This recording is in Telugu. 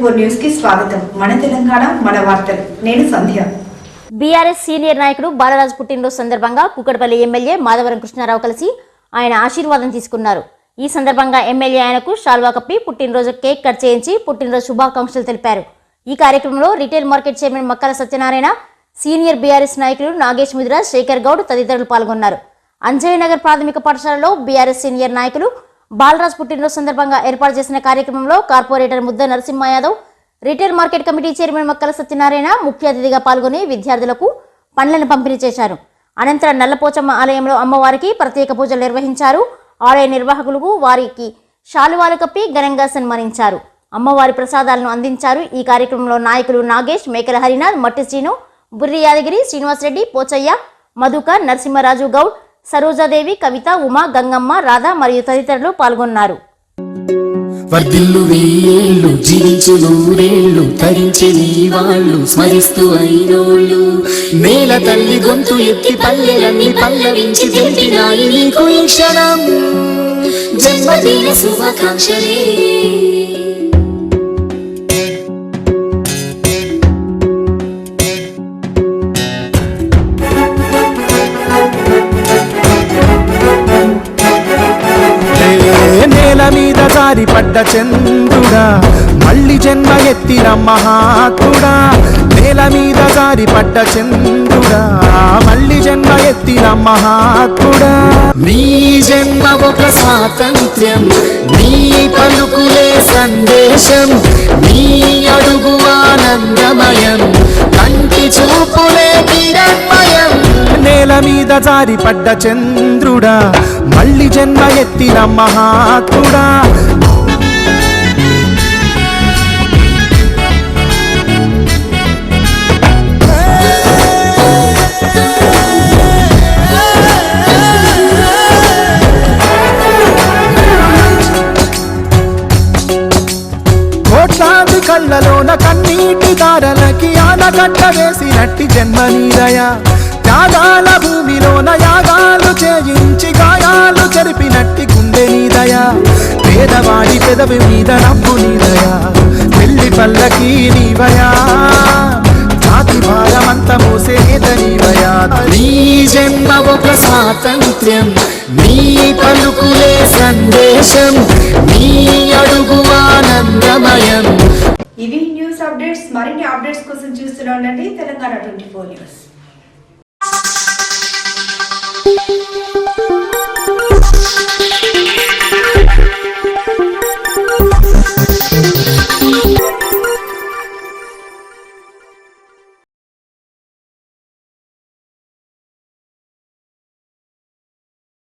ఫోర్ న్యూస్కి స్వాగతం. మన తెలంగాణ మన వార్తలు. నేను సంధ్య. బీఆర్ఎస్ సీనియర్ నాయకుడు బాలరాజు పుట్టినరోజు సందర్భంగా కుక్కడపల్లి ఎమ్మెల్యే మాధవరం కృష్ణారావు కలిసి ఆయన ఆశీర్వాదం తీసుకున్నారు. ఈ సందర్భంగా ఎమ్మెల్యే ఆయనకు షాల్వా కప్పి పుట్టినరోజు కేక్ కట్ చేయించి పుట్టినరోజు శుభాకాంక్షలు తెలిపారు. ఈ కార్యక్రమంలో retail market chairman Makkala Satyanarayana senior BRS నాయకులు నాగేష్ ముదిరాజ్ శేఖర్ గౌడ్ తదితరులు పాల్గొన్నారు. అంజయ్ నగర్ ప్రాథమిక పాఠశాలలో బీఆర్ఎస్ సీనియర్ నాయకులు బాలరాజ్ పుట్టినరోజు సందర్భంగా ఏర్పాటు చేసిన కార్యక్రమంలో corporator Mudda Narasimha Yadav retail market committee chairman Makkala Satyanarayana ముఖ్య అతిథిగా పాల్గొని విద్యార్థులకు పండ్లను పంపిణీ చేశారు. అనంతరం నల్లపోచమ్మ ఆలయంలో అమ్మవారికి ప్రత్యేక పూజలు నిర్వహించారు. ఆలయ నిర్వాహకులకు వారికి శాలువాలు కప్పి ఘనంగా సన్మానించారు. అమ్మవారి ప్రసాదాలను అందించారు. ఈ కార్యక్రమంలో నాయకులు నాగేష్ మేకల హరినాథ్ మట్టి శ్రీను బుర్రి యాదగిరి శ్రీనివాసరెడ్డి పోచయ్య మధుకర్ నరసింహరాజు గౌడ్ సరోజాదేవి కవిత ఉమా గంగమ్మ రాధ మరియు తదితరులు పాల్గొన్నారు. వర్ధిల్లు వేయేళ్ళు జీవించు నూరేళ్ళు తరించి నీ వాళ్ళు స్మరిస్తూ అయినోళ్ళు. నేల తల్లి గొంతు ఎత్తి పల్లెలన్నీ పల్లవించి తెలిపినాయి నీకు ఈ క్షణం జన్మదిన శుభాకాంక్షలే. మీద జారి పడ్డ చంద్రుడా మళ్ళీ జన్మ ఎత్తిన మహాత్ముడా నేల మీద జారి పడ్డ చంద్రుడా మళ్ళీ జన్మ ఎత్తిన మహాత్ముడా. నీ జన్మ ఒక స్వాతంత్ర్యం నీ పలుకులే సందేశం నీ అడుగువాన మీద జారి పడ్డ చంద్రుడా మళ్ళీ జన్మ ఎత్తిన మహాత్ముడా. కోట్లాది కళ్ళలోన కన్నీటి దారలకి ఆనగడ్డ వేసినట్టి జన్మ నీదయ త్యాగాల భూమిలోన యాగాలు చేయించి గాయాలు చెరిపినట్టి గుండె నీదయా పేదవాడి పెదవి మీద నవ్వు నీదయా పెళ్ళి పల్లకి నీవయా జాతి భారమంత మోసే నేత నీవయా నీ జన్మ ఒక స్వాతంత్ర్యం నీ పలుకులే సందేశం నీ అడుగు ఆనందమయం. ఇవి న్యూస్ అప్డేట్స్ మరిన్ని అప్డేట్స్ కోసం చూస్తూనే ఉండండి. Telangana twenty four news.